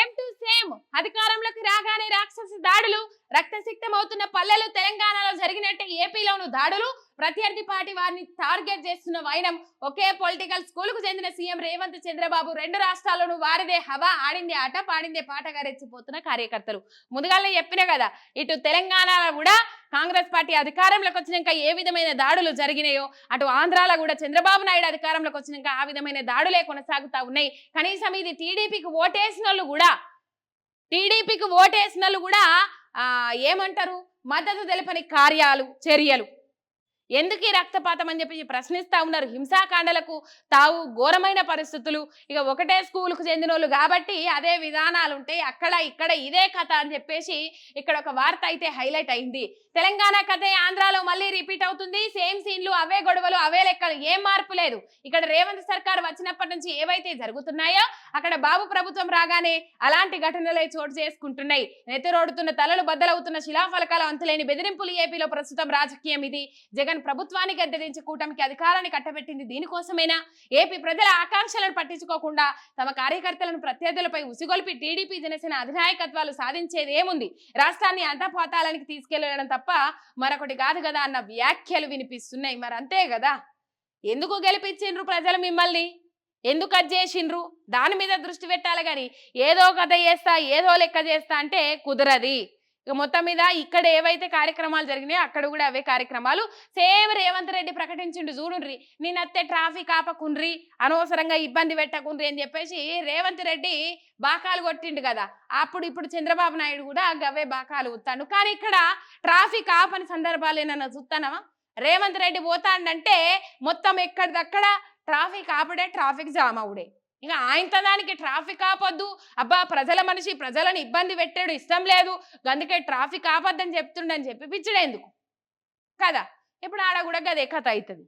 Same to same అధికారంలోకి రాగానే రాక్షస దాడులు రక్తసిక్తం అవుతున్న పల్లెలు తెలంగాణలో జరిగినట్టే ఏపీలోను దాడులు ప్రత్యర్థి పార్టీ వారిని టార్గెట్ చేస్తున్న వైనం. ఒకే పొలిటికల్ స్కూల్కు చెందిన సీఎం రేవంత్ చంద్రబాబు రెండు రాష్ట్రాల్లోనూ వారిదే హవా ఆడింది ఆట పాడిందే పాటగా రెచ్చిపోతున్న కార్యకర్తలు. ముందుగానే చెప్పిన కదా ఇటు తెలంగాణలో కూడా కాంగ్రెస్ పార్టీ అధికారంలోకి వచ్చినాక ఏ విధమైన దాడులు జరిగినాయో అటు ఆంధ్రాలో కూడా చంద్రబాబు నాయుడు అధికారంలోకి వచ్చినాక ఆ విధమైన దాడులే కొనసాగుతా ఉన్నాయి. కనీసం ఇది టీడీపీకి ఓటేసిన వాళ్ళు కూడా టీడీపీకి ఓటేసిన వాళ్ళు కూడా ఏమంటారు? మద్దతు తెలపని కార్యాలు చర్యలు. ఎందుకు ఈ రక్తపాతం అని చెప్పి ప్రశ్నిస్తా ఉన్నారు. హింసాకాండలకు తావు ఘోరమైన పరిస్థితులు. ఇక ఒకటే స్కూల్కు చెందిన వాళ్ళు కాబట్టి అదే విధానాలు ఉంటాయి అక్కడ ఇక్కడ ఇదే కథ అని చెప్పేసి ఇక్కడ ఒక వార్త అయితే హైలైట్ అయింది. తెలంగాణ కథే ఆంధ్రాలో మళ్ళీ రిపీట్ అవుతుంది. సేమ్ సీన్లు అవే గొడవలు అవే లెక్కలు ఏం మార్పు లేదు. ఇక్కడ రేవంత్ సర్కార్ వచ్చినప్పటి నుంచి ఏవైతే జరుగుతున్నాయో అక్కడ బాబు ప్రభుత్వం రాగానే అలాంటి ఘటనలే చోటు చేసుకుంటున్నాయి. నెత్తిరోడుతున్న తలలు బద్దలవుతున్న శిలాఫలకాల అంతులేని బెదిరింపులు ఏపీలో ప్రస్తుతం రాజకీయం ఇది. జగన్ ప్రభుత్వానికి అద్దెదించి కూటమికి అధికారాన్ని కట్టబెట్టింది దీనికోసమేనా? ఏపీ ప్రజల ఆకాంక్షలను పట్టించుకోకుండా తమ కార్యకర్తలను ప్రత్యర్థులపై ఉసిగొల్పి టీడీపీ జనసేన అధినాయకత్వాలు సాధించేది ఏముంది రాష్ట్రాన్ని అంతపాతాలనికి తీసుకెళ్ళడం తప్ప మరొకటి కాదు కదా అన్న వ్యాఖ్యలు వినిపిస్తున్నాయి. మరి అంతే కదా? ఎందుకు గెలిపించిండ్రు ప్రజలు మిమ్మల్ని? ఎందుకు అది చేసిండ్రు? దాని మీద దృష్టి పెట్టాలి కానీ ఏదో కథ చేస్తా ఏదో లెక్క చేస్తా అంటే కుదరది. ఇక మొత్తం మీద ఇక్కడ ఏవైతే కార్యక్రమాలు జరిగినాయో అక్కడ కూడా అవే కార్యక్రమాలు. సేమ్ రేవంత్ రెడ్డి ప్రకటించిండు చూడుండ్రి నేనత్తే ట్రాఫిక్ ఆపకుండ్రి అనవసరంగా ఇబ్బంది పెట్టకుండ్రి అని చెప్పేసి రేవంత్ రెడ్డి బాకాలు కొట్టిండు కదా. అప్పుడు ఇప్పుడు చంద్రబాబు నాయుడు కూడా గవే బాకాలు ఉత్తాను కానీ ఇక్కడ ట్రాఫిక్ ఆపని సందర్భాలు ఏమన్నా చూస్తానవా రేవంత్ రెడ్డి పోతాడంటే మొత్తం ఎక్కడిదక్కడ ట్రాఫిక్ ఆపడే ట్రాఫిక్ జామ్ అవుడే. ఇక ఆయనతనానికి ట్రాఫిక్ ఆపొద్దు. అబ్బా ప్రజల మనిషి ప్రజలను ఇబ్బంది పెట్టాడు ఇష్టం లేదు. అందుకే ట్రాఫిక్ ఆపొద్దని చెప్తుండని చెప్పి పిచ్చడేందుకు? కదా? ఇప్పుడు ఆడ కూడా గదే కథ అవుతుంది